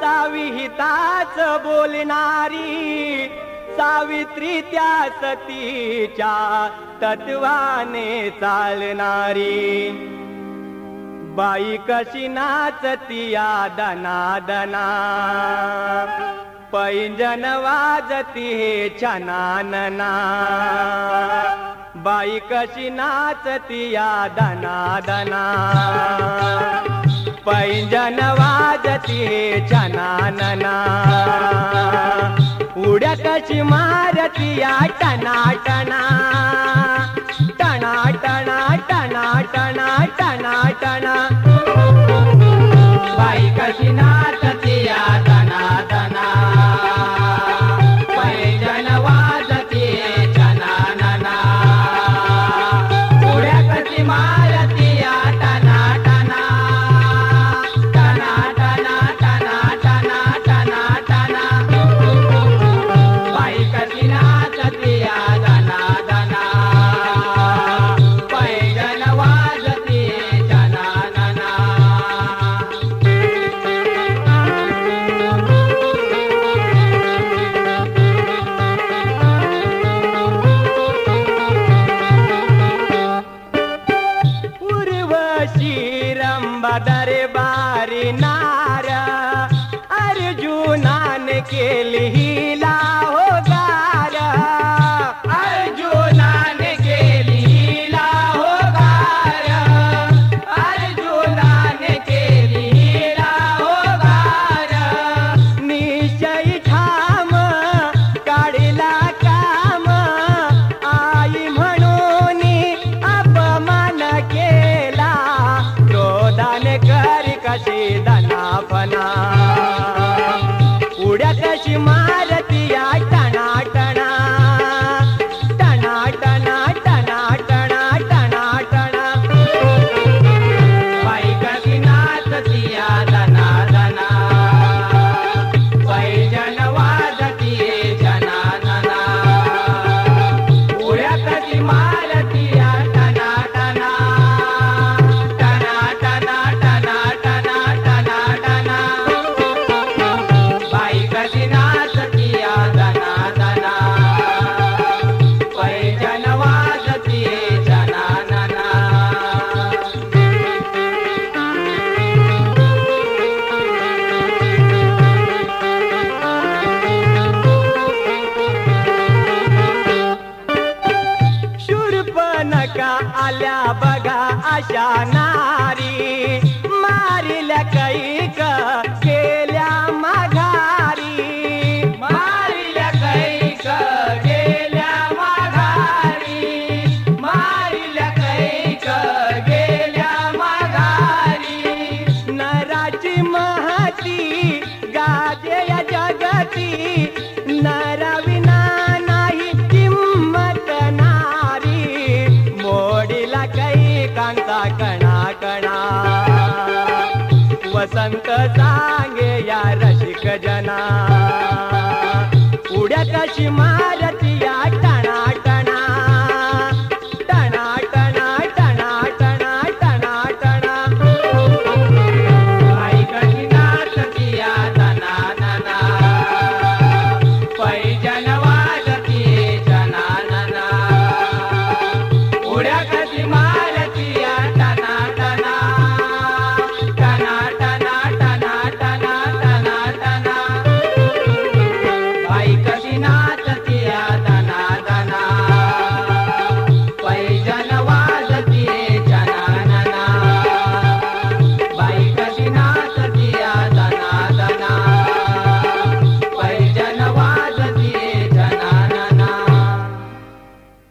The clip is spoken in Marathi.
साविहिताच बोलणारी सावित्री त्या सतीच्या तत्वाने चालणारी. बाई कशी नाचतिया दना पैंजन वाजती हे छनानना. बाई कशी नाचतिया दनादना पैंजन वाजती जनानना. उड्या कशी मारती या टनाटना. বাসে बघा अशा नारी मारिल्या कैक केल्या माघारी. मारिल्या कैक केल्या माघारी. मारिल्या कैक केल्या माघारी. नराची मा फुलांचा कणा कणा वसंत सांगे या रसिक जना उड्या कशी